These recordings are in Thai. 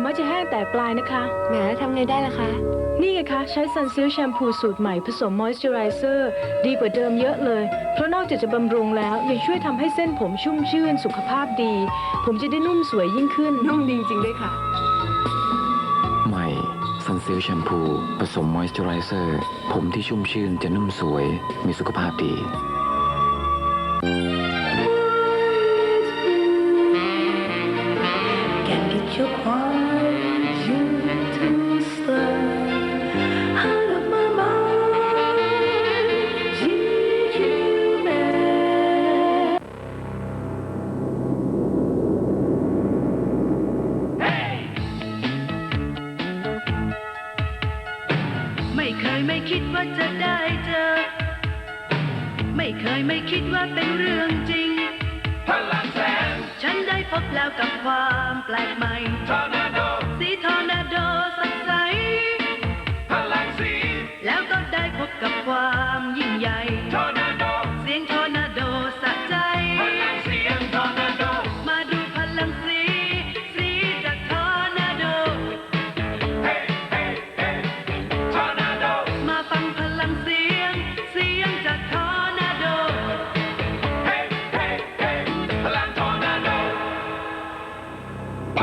กปลายนะคะ แหมแล้วทำไงได้ล่ะคะ นี่ไงคะ ใช้ซันซิลแชมพูสูตรใหม่ผสมมอยส์เจอไรเซอร์ดีกว่าเดิมเยอะเลย เพราะนอกจากจะบำรุงแล้ว ยังช่วยทำให้เส้นผมชุ่มชื่นสุขภาพดี ผมจะได้นุ่มสวยยิ่งขึ้น นุ่มจริงๆด้วยค่ะ ใหม่ซันซิลแชมพู ผสมมอยส์เจอไรเซอร์ผมที่ชุ่มชื่นจะนุ่มสวย มีสุขภาพดี Can't get your question ยไม่คิดว่าจะได้เจอ ไม่เคยไม่คิดว่าเป็นเรื่องจริง พลังแสง ฉันได้พบแล้วกับความแปลกใหม่ทอร์น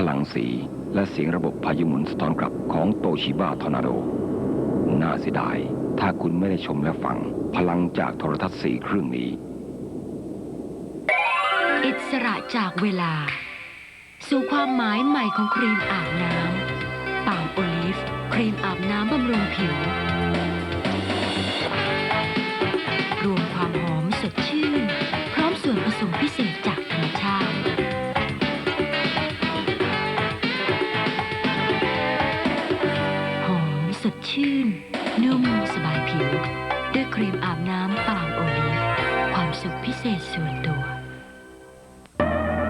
ลังสี และเสียงระบบพายุหมุนสะท้อนกลับของโตชิบ a ทอร์นาโด น่าเสียดาย ถ้าคุณไม่ได้ชมและฟัง พลังจากโทรทัศน์สีเครื่องนี้ อิสระจากเวลา สู่ความหมายใหม่ของครีมอาบน้ำป่ามโอลิฟ ครีมอาบน้ำบำรุงผิว รวมความหอมสดชื่น พร้อมส่วนผสมพิเศษ ชื่น นุ่มสบายผิว ด้วยครีมอาบน้ำปางโอลีฟความสุขพิเศษส่วนตัว